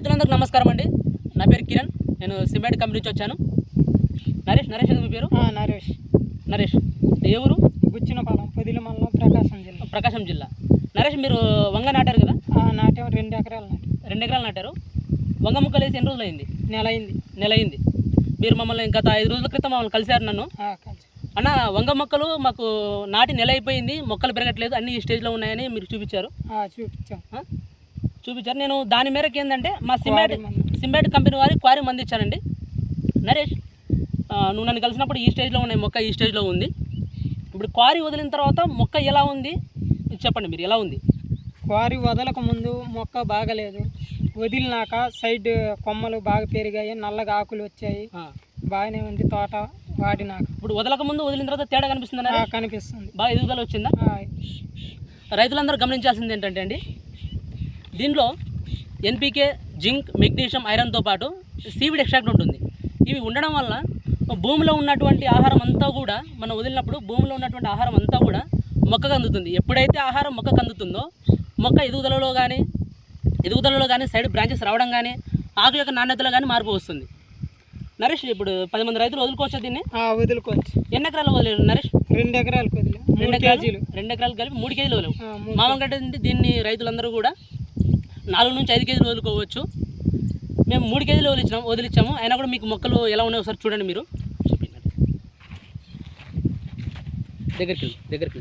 రైతులందరికీ నమస్కారం అండి. నా పేరు కిరణ్. నేను సిమెంట్ కంపెనీ నుంచి వచ్చాను. నరేష్ నరేష్ మీ పేరు? నరేష్. నరేష్. ఏ ఊరు? గుచ్చినపాలెం పొదిల మండలం ప్రకాశం జిల్లా. ప్రకాశం జిల్లా. నరేష్ మీరు వంగ నాటారు కదా? ఆ, నాట్యం రెండు ఎకరాలు నాటి. రెండు ఎకరాలు నాటారు. వంగ ముక్కలు వేసి ఎన్ని రోజులు అయింది? నెల అయింది. నెల అయింది. మీరు మమ్మల్ని గత ఐదు రోజుల క్రితం మమ్మల్ని కలిశారు నన్ను. అన్న వంగ మొక్కలు మాకు నాటి నెల అయిపోయింది. మొక్కలు పెరగట్లేదు. అన్ని ఈ స్టేజ్లో ఉన్నాయని మీరు చూపించారు. చూపించాం? చూపించారు. నేను దాని మేరకు ఏంటంటే మా సిమెంట్. సిమెంట్ కంపెనీ వారి క్వారీ మంది ఇచ్చానండి నరేష్ నువ్వు నన్ను కలిసినప్పుడు ఈ స్టేజ్లో ఉన్నాయి మొక్క ఈ స్టేజ్లో ఉంది. ఇప్పుడు క్వారీ వదిలిన తర్వాత మొక్క ఎలా ఉంది? చెప్పండి మీరు ఎలా ఉంది? క్వారీ వదలక ముందు మొక్క బాగలేదు. వదిలినాక సైడ్ కొమ్మలు బాగా పెరిగాయి నల్లగా ఆకులు వచ్చాయి. బాగానే ఉంది తోట వాడినాక. ఇప్పుడు వదలక ముందు వదిలిన తర్వాత తేడా కనిపిస్తుంది కనిపిస్తుంది. బాగా ఎదుగుదల వచ్చిందా? రైతులందరూ గమనించాల్సింది ఏంటంటే అండి దీనిలో ఎన్పికే జింక్ మెగ్నీషియం ఐరన్తో పాటు సీవిడ్ ఎక్స్ట్రాక్ట్ ఉంటుంది. ఇవి ఉండడం వల్ల భూమిలో ఉన్నటువంటి ఆహారం అంతా కూడా మనం వదిలినప్పుడు భూమిలో ఉన్నటువంటి ఆహారం అంతా కూడా మొక్కకు అందుతుంది. ఎప్పుడైతే ఆహారం మొక్కకు అందుతుందో మొక్క ఎదుగుదలలో కానీ ఎదుగుదలలో కానీ సైడ్ బ్రాంచెస్ రావడం కానీ ఆకు యొక్క నాణ్యతలో కానీ మార్పు వస్తుంది. నరేష్ ఇప్పుడు పది మంది రైతులు వదులుకోవచ్చా దీన్ని? వదులుకోవచ్చు. ఎన్ని ఎకరాలు వదిలేరు? నరేష్? రెండు ఎకరాలకు వదిలి. రెండు ఎకరాలు? కేజీలు. రెండు ఎకరాలు కలిపి మూడు కేజీలు వదిలేవు. మామూలుగా దీన్ని రైతులందరూ కూడా నాలుగు నుంచి ఐదు కేజీలు వదులుకోవచ్చు. మేము మూడు కేజీలు వదిలించాము వదిలించాము అయినా కూడా మీకు మొక్కలు ఎలా ఉన్నాయో ఒకసారి చూడండి మీరు. చూపించండి. దగ్గరికి దగ్గరికి